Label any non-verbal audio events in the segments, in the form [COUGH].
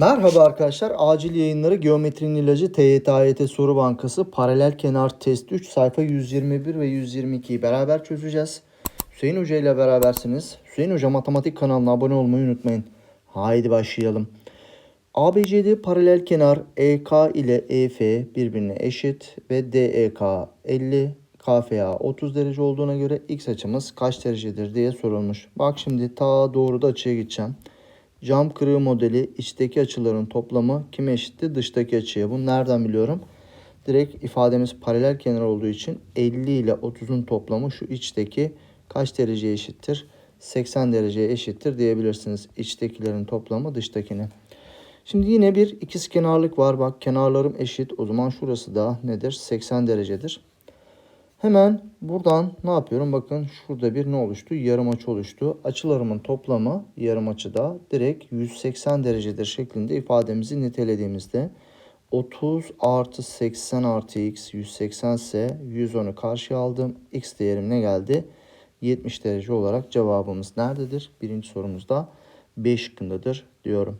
Merhaba arkadaşlar. Acil yayınları Geometrinin ilacı TYT Soru Bankası Paralel Kenar Test 3 sayfa 121 ve 122'yi beraber çözeceğiz. Hüseyin Hoca ile berabersiniz. Hüseyin Hoca Matematik kanalına abone olmayı unutmayın. Haydi başlayalım. ABCD paralel kenar EK ile EF birbirine eşit ve DEK 50, KFA 30 derece olduğuna göre x açımız kaç derecedir diye sorulmuş. Bak şimdi ta doğru da açıya gideceğim. Cam kırığı modeli içteki açıların toplamı kime eşitti? Dıştaki açıya. Bunu nereden biliyorum? Direkt ifademiz paralel kenar olduğu için 50 ile 30'un toplamı şu içteki kaç dereceye eşittir? 80 dereceye eşittir diyebilirsiniz. İçtekilerin toplamı dıştakine. Şimdi yine bir ikizkenarlık var. Bak kenarlarım eşit. O zaman şurası da nedir? 80 derecedir. Hemen buradan ne yapıyorum? Bakın şurada bir ne oluştu? Yarım açı oluştu. Açılarımın toplamı yarım açıda direkt 180 derecedir şeklinde ifademizi nitelediğimizde 30 artı 80 artı x 180 ise 110'u karşıya aldım. x değerim ne geldi? 70 derece olarak cevabımız nerededir? Birinci sorumuzda B şıkkındadır diyorum.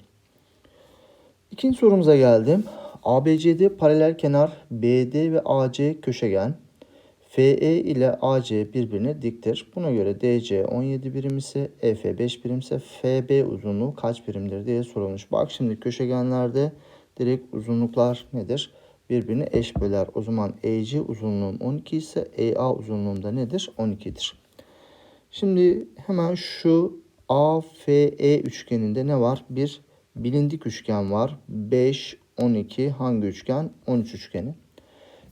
İkinci sorumuza geldim. ABCD paralel kenar BD ve AC köşegen. FE ile AC birbirine diktir. Buna göre DC 17 birim ise EF 5 birim ise FB uzunluğu kaç birimdir diye sorulmuş. Bak şimdi köşegenlerde direkt uzunluklar nedir? Birbirini eş böler. O zaman EC uzunluğum 12 ise EA uzunluğum da nedir? 12'dir. Şimdi hemen şu AFE üçgeninde ne var? Bir bilindik üçgen var. 5, 12 hangi üçgen? 13 üçgeni.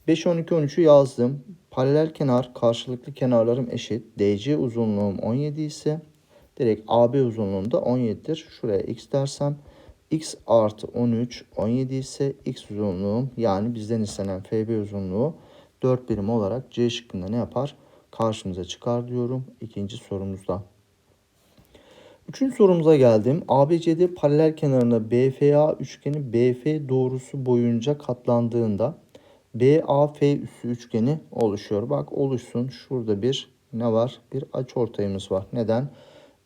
5, 12, 13'ü yazdım. Paralel kenar karşılıklı kenarlarım eşit. DC uzunluğum 17 ise direkt AB uzunluğum da 17'dir. Şuraya x dersem x artı 13 17 ise x uzunluğum yani bizden istenen FB uzunluğu 4 birim olarak C şıkkında ne yapar? Karşımıza çıkar diyorum ikinci sorumuzda. Üçüncü sorumuza geldim. ABCD paralel kenarına BFA üçgeni BF doğrusu boyunca katlandığında BAF üssü üçgeni oluşuyor. Bak oluşsun. Şurada bir ne var? Bir açıortayımız var. Neden?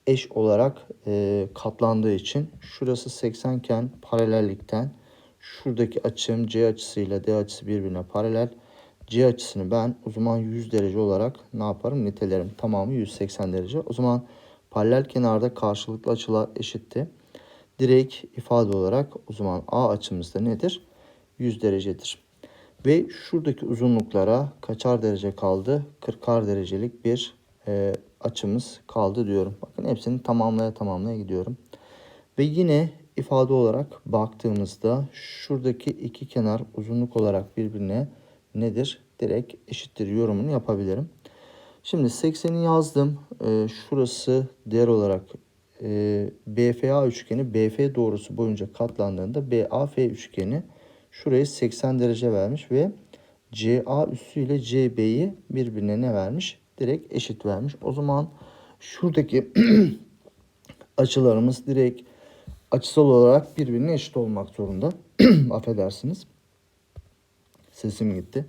Eş olarak e, katlandığı için. Şurası 80 iken paralellikten şuradaki açım C açısıyla D açısı birbirine paralel. C açısını ben o zaman 100 derece olarak ne yaparım? Nitelerim. Tamamı 180 derece. O zaman paralel kenarda karşılıklı açılar eşitti. Direkt ifade olarak o zaman A açımız da nedir? 100 derecedir. Ve şuradaki uzunluklara kaçar derece kaldı? 40'ar derecelik bir e, açımız kaldı diyorum. Bakın hepsini tamamlaya tamamlaya gidiyorum. Ve yine ifade olarak baktığımızda şuradaki iki kenar uzunluk olarak birbirine nedir? Direkt eşittir yorumunu yapabilirim. Şimdi 80'i yazdım. E, şurası değer olarak e, BFA üçgeni BF doğrusu boyunca katlandığında BAF üçgeni Şurayı 80 derece vermiş ve CA üssü ile CB'yi birbirine ne vermiş? Direkt eşit vermiş. O zaman şuradaki [CLEARS THROAT] açılarımız direkt açısal olarak birbirine eşit olmak zorunda. [CLEARS THROAT] Affedersiniz. Sesim gitti.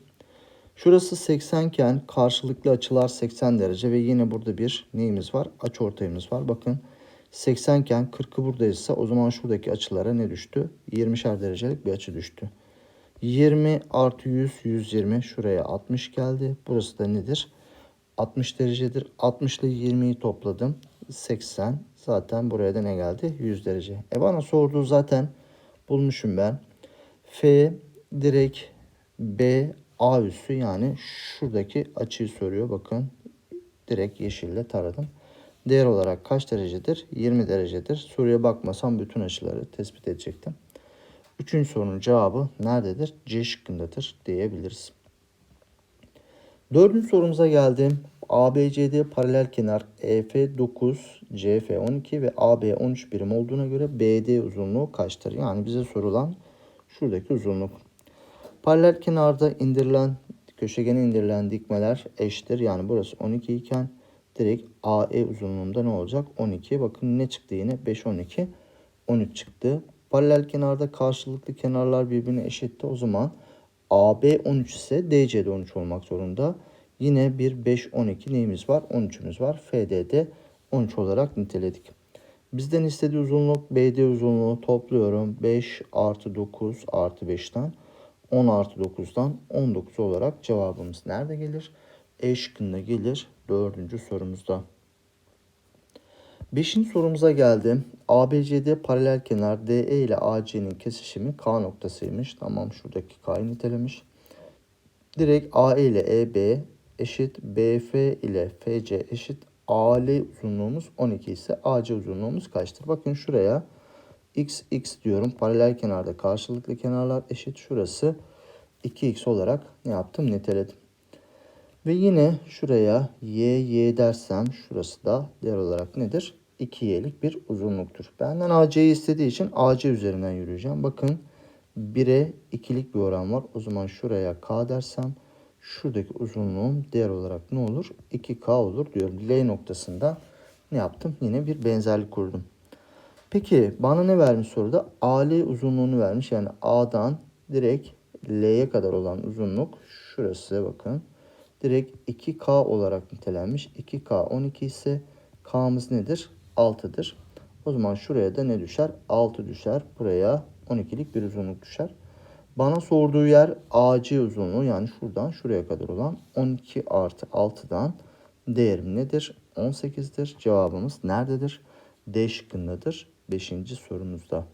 Şurası 80 iken karşılıklı açılar 80 derece ve yine burada bir neyimiz var? Açıortayımız var. Bakın 80 iken 40'ı buradaysa o zaman şuradaki açılara ne düştü? 20'şer derecelik bir açı düştü. 20 artı 100 120 şuraya 60 geldi. Burası da nedir? 60 derecedir. 60 ile 20'yi topladım. 80. Zaten buraya da ne geldi? 100 derece. E bana sorduğu zaten bulmuşum ben. F direkt B A üssü yani şuradaki açıyı soruyor. Bakın direkt yeşille taradım. Değer olarak kaç derecedir? 20 derecedir. Soruya bakmasam bütün açıları tespit edecektim. Üçüncü sorunun cevabı nerededir? C şıkkındadır diyebiliriz. Dördüncü sorumuza geldim. ABCD paralel kenar EF 9, CF 12 ve AB 13 birim olduğuna göre BD uzunluğu kaçtır? Yani bize sorulan şuradaki uzunluk. Paralel kenarda indirilen köşegene indirilen dikmeler eşittir. Yani burası 12 iken direkt AE uzunluğunda ne olacak? 12. Bakın ne çıktı yine? 5, 12, 13 çıktı. Paralel kenarda karşılıklı kenarlar birbirine eşitti. O zaman AB 13 ise DC de 13 olmak zorunda. Yine bir 5, 12 neyimiz var? 13'ümüz var. FD'de 13 olarak niteledik. Bizden istediği uzunluk BD uzunluğu topluyorum. 5 artı 9 artı 5'ten 10 artı 9'dan 19 olarak cevabımız nerede gelir? E şıkkında gelir dördüncü sorumuzda. Beşinci sorumuza geldim. ABCD paralel kenar DE ile AC'nin kesişimi K noktasıymış. Tamam şuradaki K'yı nitelemiş. Direkt AE ile EB eşit BF ile FC eşit AL uzunluğumuz 12 ise AC uzunluğumuz kaçtır? Bakın şuraya x x diyorum. Paralel kenarda karşılıklı kenarlar eşit. Şurası 2x olarak ne yaptım? Niteledim. Ve yine şuraya y y dersem şurası da değer olarak nedir? 2y'lik bir uzunluktur. Benden AC'yi istediği için AC üzerinden yürüyeceğim. Bakın 1'e 2'lik bir oran var. O zaman şuraya k dersem şuradaki uzunluğum değer olarak ne olur? 2k olur diyorum. L noktasında ne yaptım? Yine bir benzerlik kurdum. Peki bana ne vermiş soruda? AL uzunluğunu vermiş. Yani A'dan direkt L'ye kadar olan uzunluk şurası bakın. Direkt 2K olarak nitelenmiş. 2K 12 ise K'mız nedir? 6'dır. O zaman şuraya da ne düşer? 6 düşer. Buraya 12'lik bir uzunluk düşer. Bana sorduğu yer AC uzunluğu yani şuradan şuraya kadar olan 12 artı 6'dan değerim nedir? 18'dir. Cevabımız nerededir? D şıkkındadır. 5. sorumuzda.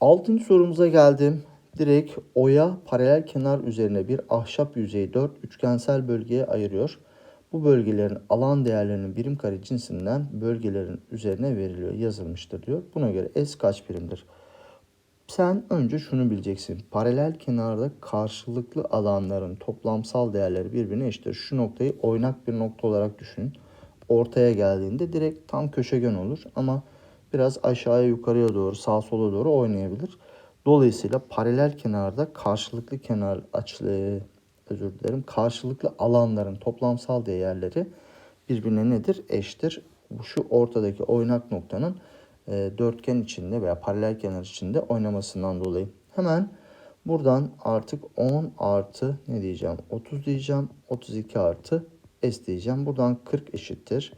6. sorumuza geldim. Direkt oya paralel kenar üzerine bir ahşap yüzeyi 4 üçgensel bölgeye ayırıyor. Bu bölgelerin alan değerlerinin birim kare cinsinden bölgelerin üzerine veriliyor, yazılmıştır diyor. Buna göre S kaç birimdir? Sen önce şunu bileceksin. Paralel kenarda karşılıklı alanların toplamsal değerleri birbirine eşittir. Şu noktayı oynak bir nokta olarak düşün. Ortaya geldiğinde direkt tam köşegen olur ama biraz aşağıya yukarıya doğru sağa sola doğru oynayabilir. Dolayısıyla paralel kenarda karşılıklı kenar açılı özür dilerim karşılıklı alanların toplamsal değerleri birbirine nedir? Eşittir. Bu şu ortadaki oynak noktanın e, dörtgen içinde veya paralel kenar içinde oynamasından dolayı. Hemen buradan artık 10 artı ne diyeceğim? 30 diyeceğim. 32 artı s diyeceğim. Buradan 40 eşittir.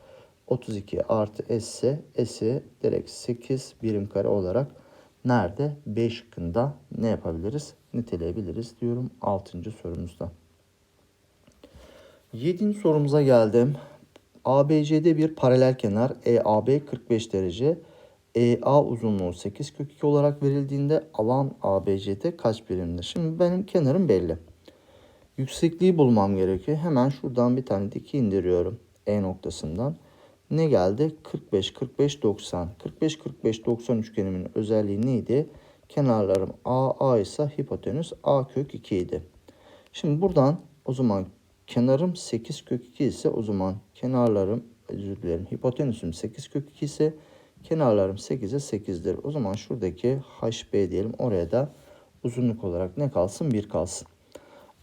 32 artı s ise s'i direkt 8 birim kare olarak nerede? B şıkkında ne yapabiliriz? Niteleyebiliriz diyorum 6. sorumuzda. 7. sorumuza geldim. ABC'de bir paralel kenar EAB 45 derece. EA uzunluğu 8 kök 2 olarak verildiğinde alan ABC'de kaç birimdir? Şimdi benim kenarım belli. Yüksekliği bulmam gerekiyor. Hemen şuradan bir tane dik indiriyorum. E noktasından. Ne geldi? 45, 45, 90. 45, 45, 90 üçgenimin özelliği neydi? Kenarlarım A, A ise hipotenüs A kök 2 idi. Şimdi buradan o zaman kenarım 8 kök 2 ise o zaman kenarlarım özür dilerim hipotenüsüm 8 kök 2 ise kenarlarım 8'e 8'dir. O zaman şuradaki HB diyelim oraya da uzunluk olarak ne kalsın? 1 kalsın.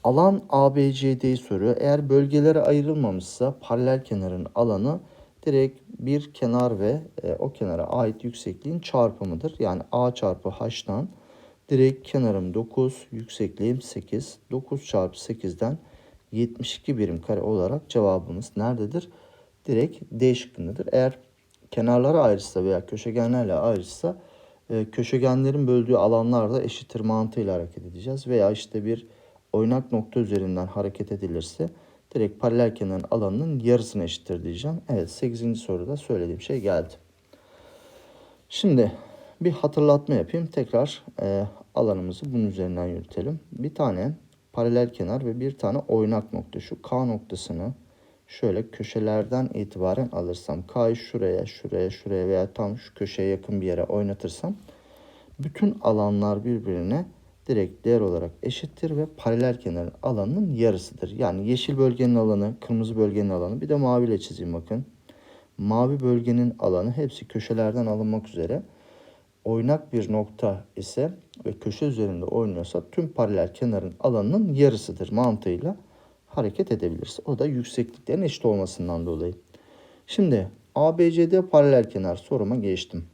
Alan ABCD'yi soruyor. Eğer bölgelere ayrılmamışsa paralel kenarın alanı direkt bir kenar ve e, o kenara ait yüksekliğin çarpımıdır. Yani A çarpı H'tan direkt kenarım 9, yüksekliğim 8. 9 çarpı 8'den 72 birim kare olarak cevabımız nerededir? Direkt D şıkkındadır. Eğer kenarlara ayrışsa veya köşegenlerle ayrışsa e, köşegenlerin böldüğü alanlarda eşittir mantığıyla hareket edeceğiz. Veya işte bir oynak nokta üzerinden hareket edilirse direkt paralel kenarın alanının yarısına eşittir diyeceğim. Evet 8. soruda söylediğim şey geldi. Şimdi bir hatırlatma yapayım. Tekrar e, alanımızı bunun üzerinden yürütelim. Bir tane paralel kenar ve bir tane oynak nokta. Şu K noktasını şöyle köşelerden itibaren alırsam K'yı şuraya, şuraya, şuraya veya tam şu köşeye yakın bir yere oynatırsam bütün alanlar birbirine direkt değer olarak eşittir ve paralel kenarın alanının yarısıdır. Yani yeşil bölgenin alanı, kırmızı bölgenin alanı bir de mavi ile çizeyim bakın. Mavi bölgenin alanı hepsi köşelerden alınmak üzere. Oynak bir nokta ise ve köşe üzerinde oynuyorsa tüm paralel kenarın alanının yarısıdır mantığıyla hareket edebiliriz. O da yüksekliklerin eşit olmasından dolayı. Şimdi ABCD paralel kenar soruma geçtim.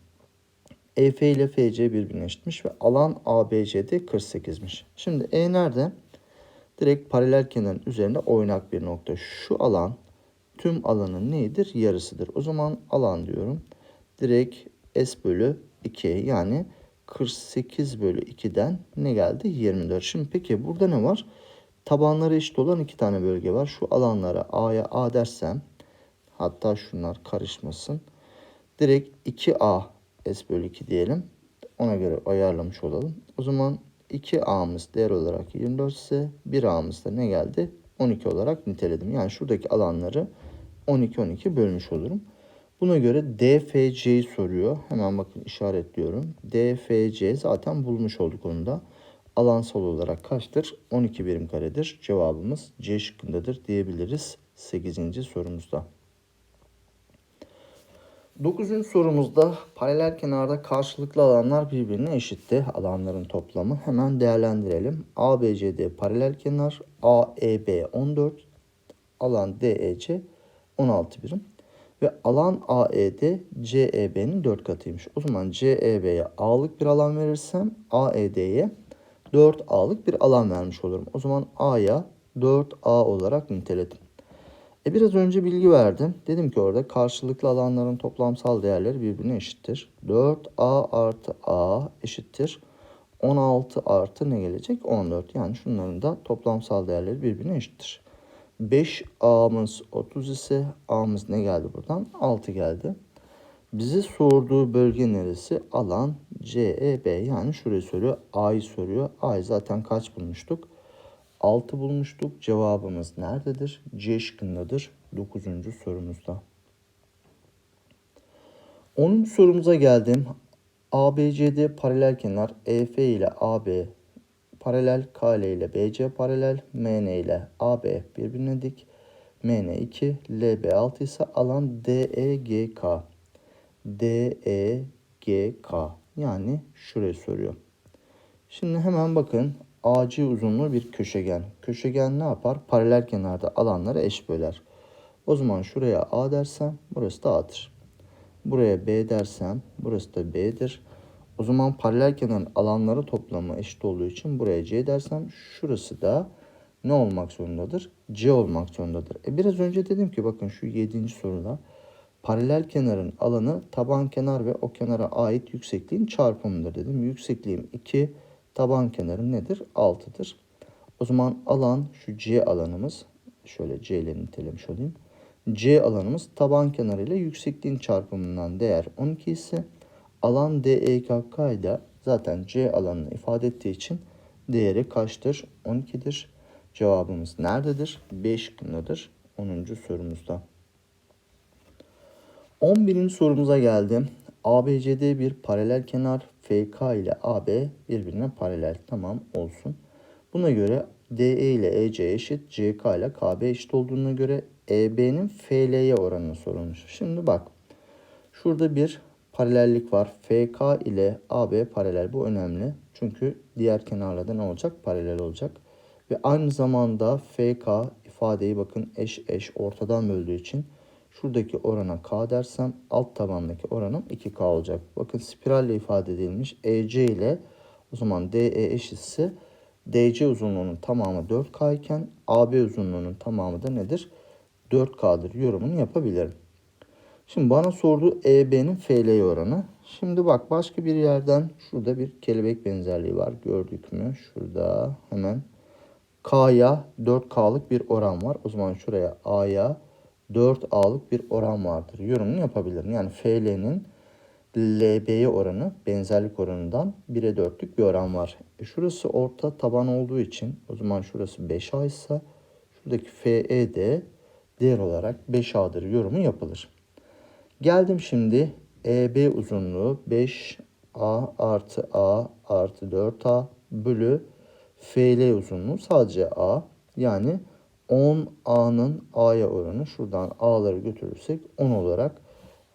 EF ile FC birbirine eşitmiş ve alan ABCD 48'miş. Şimdi E nerede? Direkt paralel kenarın üzerinde oynak bir nokta. Şu alan tüm alanın neyidir? Yarısıdır. O zaman alan diyorum. direkt S bölü 2 yani 48 bölü 2'den ne geldi? 24. Şimdi peki burada ne var? Tabanları eşit olan iki tane bölge var. Şu alanlara A'ya A dersem hatta şunlar karışmasın. Direkt 2A S bölü 2 diyelim. Ona göre ayarlamış olalım. O zaman 2A'mız değer olarak 24 ise 1A'mız da ne geldi? 12 olarak niteledim. Yani şuradaki alanları 12-12 bölmüş olurum. Buna göre DFC'yi soruyor. Hemen bakın işaretliyorum. DFC zaten bulmuş olduk onu da. Alansal olarak kaçtır? 12 birim karedir. Cevabımız C şıkkındadır diyebiliriz 8. sorumuzda. 9. sorumuzda paralel kenarda karşılıklı alanlar birbirine eşitti. Alanların toplamı. Hemen değerlendirelim. ABCD paralel kenar, AEB 14, alan DEC 16 birim. Ve alan AED CEB'nin 4 katıymış. O zaman CEB'ye A'lık bir alan verirsem AED'ye 4A'lık bir alan vermiş olurum. O zaman A'ya 4A olarak niteledim. E biraz önce bilgi verdim. Dedim ki orada karşılıklı alanların toplamsal değerleri birbirine eşittir. 4A artı A eşittir. 16 artı ne gelecek? 14. Yani şunların da toplamsal değerleri birbirine eşittir. 5A'mız 30 ise A'mız ne geldi buradan? 6 geldi. Bize sorduğu bölge neresi? Alan CEB yani şurayı soruyor. A'yı soruyor. A'yı zaten kaç bulmuştuk? 6 bulmuştuk. Cevabımız nerededir? C şıkkındadır. 9. sorumuzda. 10. sorumuza geldim. ABCD paralel kenar EF ile AB paralel, KL ile BC paralel, MN ile AB birbirine dik. MN2, LB6 ise alan DEGK. DEGK yani şurayı soruyor. Şimdi hemen bakın AC uzunluğu bir köşegen. Köşegen ne yapar? Paralel kenarda alanları eş böler. O zaman şuraya A dersem burası da A'dır. Buraya B dersem burası da B'dir. O zaman paralel kenarın alanları toplamı eşit olduğu için buraya C dersem şurası da ne olmak zorundadır? C olmak zorundadır. E biraz önce dedim ki bakın şu 7. soruda paralel kenarın alanı taban kenar ve o kenara ait yüksekliğin çarpımıdır dedim. Yüksekliğim 2, taban kenarım nedir? 6'dır. O zaman alan şu C alanımız şöyle C ile nitelemiş olayım. C alanımız taban kenarı ile yüksekliğin çarpımından değer 12 ise alan DEKK ile zaten C alanını ifade ettiği için değeri kaçtır? 12'dir. Cevabımız nerededir? B şıkkındadır. 10. sorumuzda. 11. sorumuza geldim. ABCD bir paralel kenar FK ile AB birbirine paralel. Tamam olsun. Buna göre DE ile EC eşit, CK ile KB eşit olduğuna göre EB'nin FL'ye oranını sorulmuş. Şimdi bak. Şurada bir paralellik var. FK ile AB paralel. Bu önemli. Çünkü diğer kenarlarda ne olacak? Paralel olacak. Ve aynı zamanda FK ifadeyi bakın eş eş ortadan böldüğü için şuradaki orana K dersem alt tabandaki oranım 2K olacak. Bakın spiralle ifade edilmiş. EC ile o zaman DE eşitse DC uzunluğunun tamamı 4K iken AB uzunluğunun tamamı da nedir? 4K'dır yorumunu yapabilirim. Şimdi bana sorduğu EB'nin FL oranı. Şimdi bak başka bir yerden şurada bir kelebek benzerliği var. Gördük mü? Şurada hemen K'ya 4K'lık bir oran var. O zaman şuraya A'ya 4A'lık bir oran vardır. Yorumunu yapabilirim. Yani FL'nin LB'ye oranı benzerlik oranından 1'e 4'lük bir oran var. E şurası orta taban olduğu için o zaman şurası 5A ise şuradaki FE de değer olarak 5A'dır yorumu yapılır. Geldim şimdi EB uzunluğu 5A artı A artı 4A bölü FL uzunluğu sadece A. Yani 10A'nın A'ya oranı şuradan A'ları götürürsek 10 olarak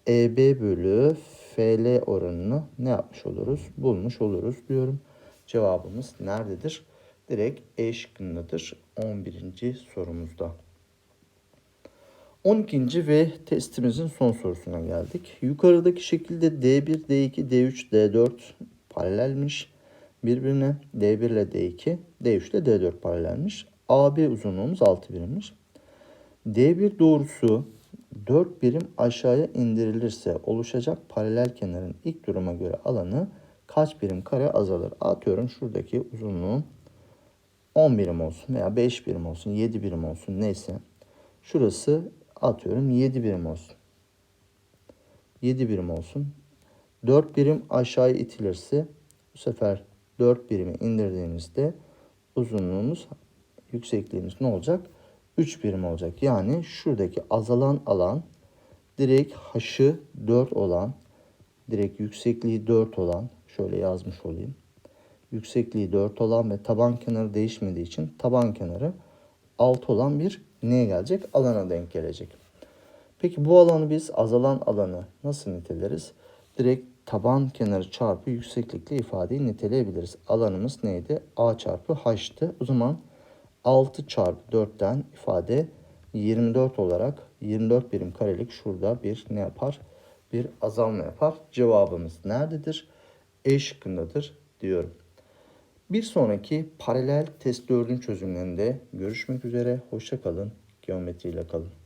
EB bölü FL oranını ne yapmış oluruz? Bulmuş oluruz diyorum. Cevabımız nerededir? Direkt E şıkkındadır 11. sorumuzda. 12. ve testimizin son sorusuna geldik. Yukarıdaki şekilde D1, D2, D3, D4 paralelmiş birbirine. D1 ile D2, D3 ile D4 paralelmiş. AB uzunluğumuz 6 birimmiş. D1 doğrusu 4 birim aşağıya indirilirse oluşacak paralel kenarın ilk duruma göre alanı kaç birim kare azalır? Atıyorum şuradaki uzunluğum 10 birim olsun veya 5 birim olsun, 7 birim olsun neyse. Şurası atıyorum 7 birim olsun. 7 birim olsun. 4 birim aşağıya itilirse bu sefer 4 birimi indirdiğimizde uzunluğumuz, yüksekliğimiz ne olacak? 3 birim olacak. Yani şuradaki azalan alan direkt haşı 4 olan, direkt yüksekliği 4 olan, şöyle yazmış olayım. Yüksekliği 4 olan ve taban kenarı değişmediği için taban kenarı 6 olan bir neye gelecek? Alana denk gelecek. Peki bu alanı biz azalan alanı nasıl niteleriz? Direkt taban kenarı çarpı yükseklikle ifadeyi niteleyebiliriz. Alanımız neydi? A çarpı H'tı. O zaman 6 çarpı 4'ten ifade 24 olarak 24 birim karelik şurada bir ne yapar? Bir azalma yapar. Cevabımız nerededir? E şıkkındadır diyorum. Bir sonraki paralel test 4'ün çözümlerinde görüşmek üzere. Hoşça kalın. Geometriyle kalın.